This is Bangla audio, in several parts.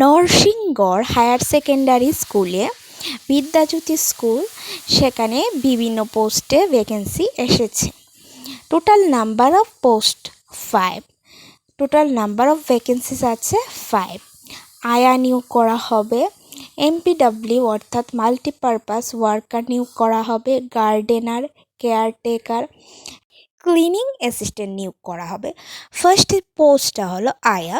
নরসিংগড় হায়ার সেকেন্ডারি স্কুলে বিদ্যাজ্যোতি স্কুল, সেখানে বিভিন্ন পোস্টে ভ্যাকেন্সি এসেছে। Total number of post five total number of vacancies আছে ফাইভ আয়া নিয়োগ করা হবে এমপিডাব্লিউ অর্থাৎ মাল্টিপারপাস ওয়ার্কার নিয়োগ করা হবে গার্ডেনার কেয়ারটেকার ক্লিনিং অ্যাসিস্ট্যান্ট নিয়োগ করা হবে। ফার্স্ট পোস্টটা হলো আয়া।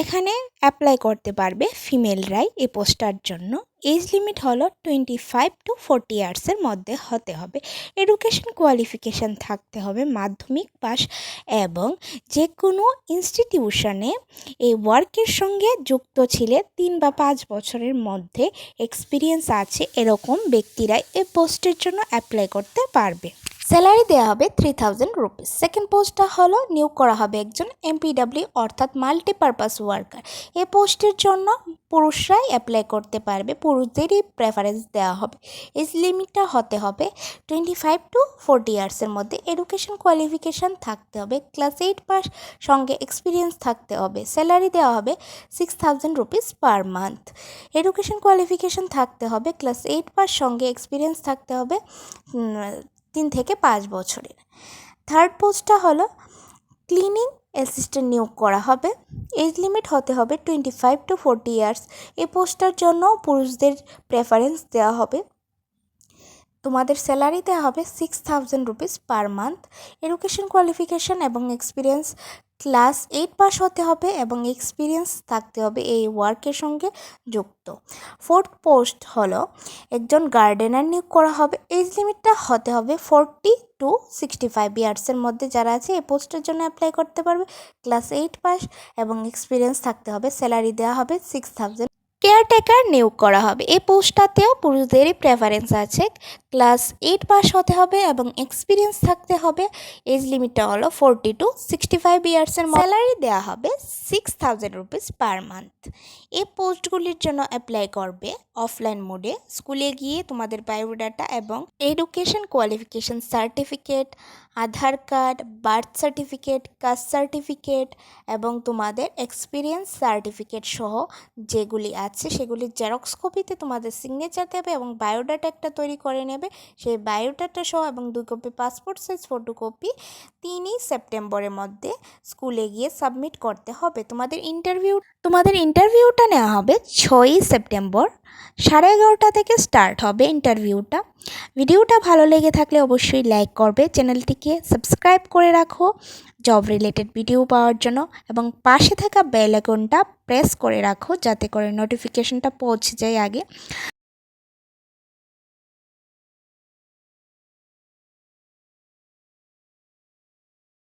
এখানে অ্যাপ্লাই করতে পারবে ফিমেলরাই এই পোস্টটার জন্য। এজ লিমিট হলো টোয়েন্টি ফাইভ টু ফোরটি ইয়ার্সের মধ্যে হতে হবে। এডুকেশন কোয়ালিফিকেশান থাকতে হবে মাধ্যমিক পাস এবং যে কোনো ইনস্টিটিউশনে এই ওয়ার্কের সঙ্গে যুক্ত ছিলে তিন বা পাঁচ বছরের মধ্যে এক্সপিরিয়েন্স আছে এরকম ব্যক্তিরাই এই পোস্টের জন্য অ্যাপ্লাই করতে পারবে। স্যালারি দেওয়া হবে থ্রি থাউজেন্ড রুপিস সেকেন্ড পোস্টটা হলো, নিয়োগ করা হবে একজন এমপিডাব্লিউ অর্থাৎ মাল্টিপারপাস ওয়ার্কার এই পোস্টের জন্য পুরুষরাই অ্যাপ্লাই করতে পারবে, পুরুষদেরই প্রেফারেন্স দেওয়া হবে। এজ লিমিটটা হতে হবে টোয়েন্টি ফাইভ টু ফোরটি ইয়ার্সের মধ্যে। এডুকেশন কোয়ালিফিকেশান থাকতে হবে ক্লাস এইট পাস সঙ্গে এক্সপিরিয়েন্স থাকতে হবে। স্যালারি দেওয়া হবে six thousand rupees per month education qualification থাকতে হবে ক্লাস এইট পাস সঙ্গে এক্সপিরিয়েন্স থাকতে হবে তিন থেকে পাঁচ বছরের। থার্ড পোস্টটা হলো ক্লিনিং অ্যাসিস্ট্যান্ট নিয়োগ করা হবে। এজ লিমিট হতে হবে twenty five to forty years এই পোস্টটার জন্য পুরুষদের প্রেফারেন্স দেওয়া হবে। তোমাদের স্যালারি দেওয়া হবে six thousand rupees per month education qualification এবং এক্সপিরিয়েন্স ক্লাস এইট পাস হতে হবে এবং এক্সপিরিয়েন্স থাকতে হবে এই ওয়ার্কের সঙ্গে যুক্ত। ফোর্থ পোস্ট হলো, একজন গার্ডেনার নিয়োগ করা হবে। এজ লিমিটটা হতে হবে ফোরটি টু সিক্সটি ফাইভ ইয়ার্সের মধ্যে যারা আছে এই পোস্টের জন্য অ্যাপ্লাই করতে পারবে। ক্লাস এইট পাস এবং এক্সপিরিয়েন্স থাকতে হবে। স্যালারি দেওয়া হবে সিক্স থাউজেন্ড কেয়ারটেকার নিয়োগ করা হবে। এই পোস্টটাতেও পুরুষদেরই প্রেফারেন্স আছে। ক্লাস এইট পাস হতে হবে এবং এক্সপিরিয়েন্স থাকতে হবে। এজ লিমিটটা হলো ফোরটি টু সিক্সটি ফাইভ ইয়ার্সের স্যালারি দেওয়া হবে six thousand rupees per month এই পোস্টগুলির জন্য অ্যাপ্লাই করবে অফলাইন মোডে স্কুলে গিয়ে তোমাদের বায়োডাটা এবং education qualification certificate Aadhaar card birth certificate caste certificate এবং তোমাদের এক্সপিরিয়েন্স সার্টিফিকেট সহ যেগুলি আছে সেগুলির জেরক্স কপিতে তোমাদের সিগনেচার দেবে এবং বায়োডাটা একটা তৈরি করে নেবে। সেই বায়োডাটা সহ এবং দুই কপি পাসপোর্ট সাইজ ফটোকপি তিনই সেপ্টেম্বরের মধ্যে স্কুলে গিয়ে সাবমিট করতে হবে। তোমাদের ইন্টারভিউ তোমাদের ইন্টারভিউটা নেওয়া হবে ছয়ই সেপ্টেম্বর, সাড়ে এগারোটা থেকে স্টার্ট হবে ইন্টারভিউটা ভিডিওটা ভালো লেগে থাকলে অবশ্যই লাইক করবে। চ্যানেলটিকে সাবস্ক্রাইব করে রাখো। জব রিলেটেড ভিডিও পাওয়ার জন্য এবং পাশে থাকা বেল আইকনটা প্রেস করে রাখো যাতে করে নোটিফিকেশনটা পৌঁছে যায় আগে।